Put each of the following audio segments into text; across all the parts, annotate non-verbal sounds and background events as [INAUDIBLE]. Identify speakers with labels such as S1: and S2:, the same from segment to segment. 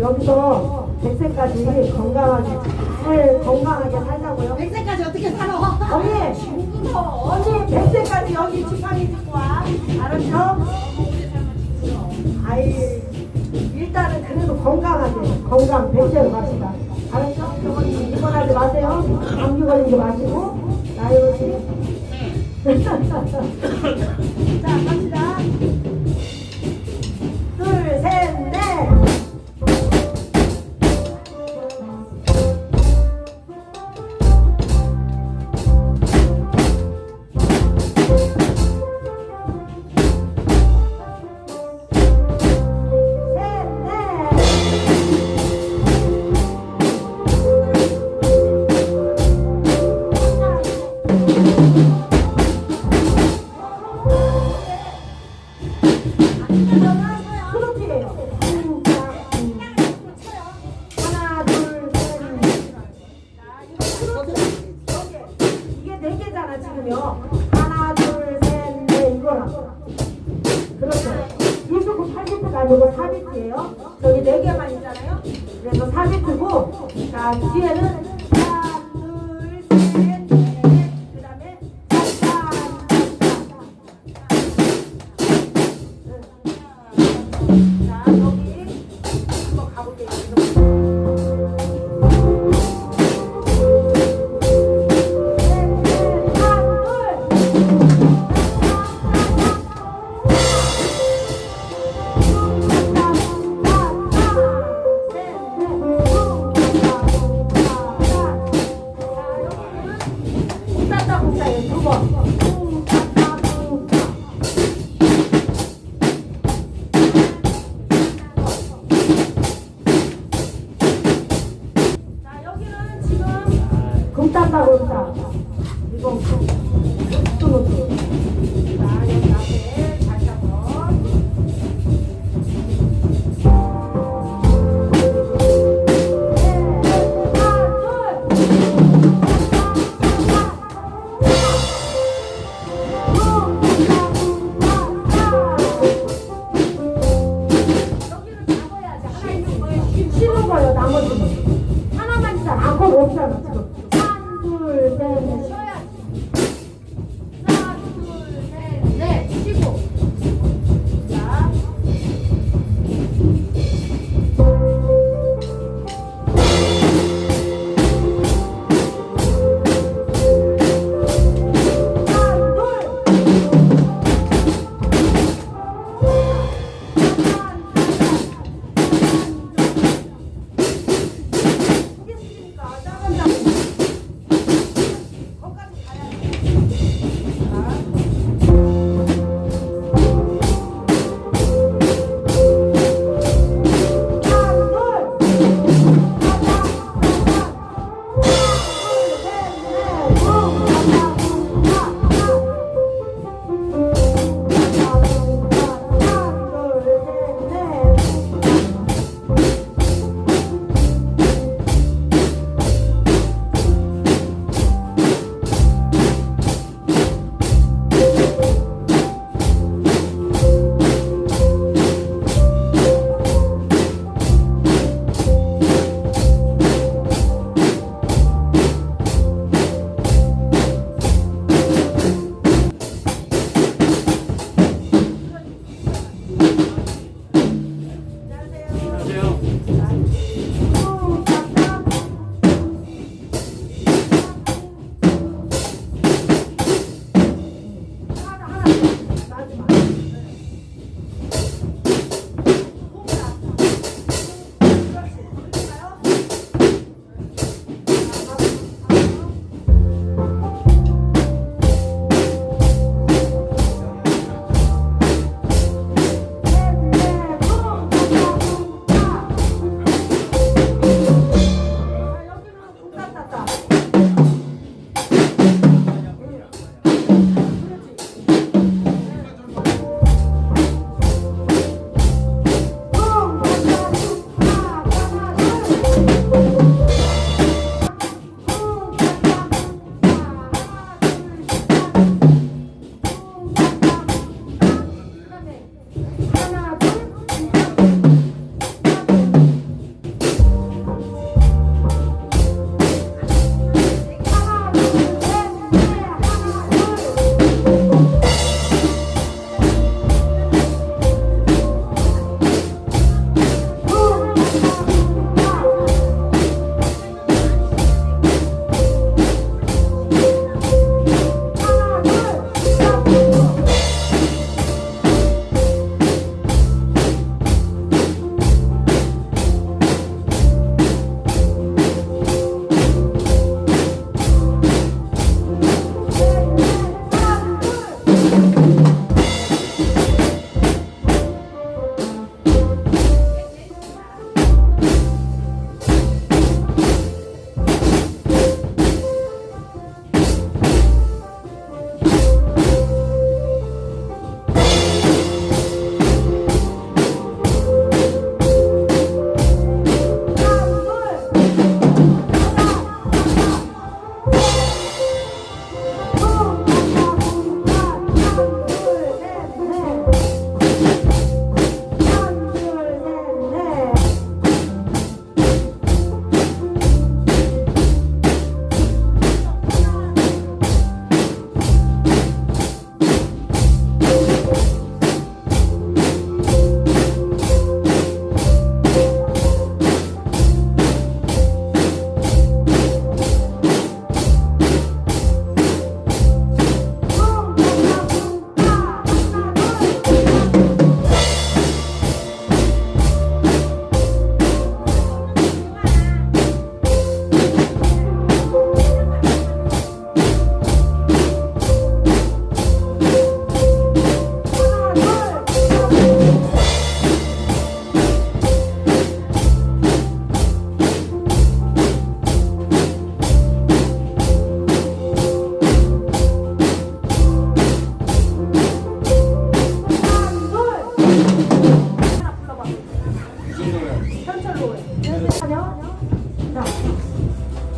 S1: 여기서 100세까지 건강하게 잘 건강하게 살자고요.
S2: 100세까지 어떻게 살아?
S1: 언니, 언니 100세까지 여기 지팡이 짚고 와. 알았죠? 아이, 일단은 그래도 건강하게 건강 100세로 갑시다. 알았죠? 입원하지 마세요. 감기 걸리지 마시고 나이로시. [LAUGHS] 자, 갑시다. 지금요. 하나, 둘, 셋, 넷 이거랑. 그렇죠. 1비트 8비트가 아니고 4비트예요. 저기 네 개만 있잖아요. 그래서 4비트고, 자 뒤에는 看到我一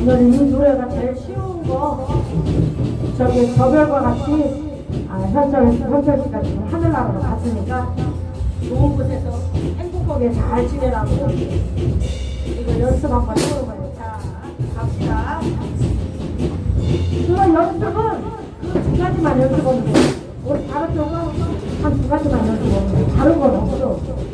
S1: 오늘 이 노래가 제일 쉬운 거 저기 저별과 같이 아, 현철, 현철 씨가 지금 하늘나라로 갔으니까 좋은 곳에서 행복하게 잘 지내라고 이거 연습 한번 해보는. 자, 갑시다. 그거 연습은 그두 가지만 연습하면 돼요. 우리 다른 쪽은 한두 가지만 연습하면 돼요. 다른 건 없어.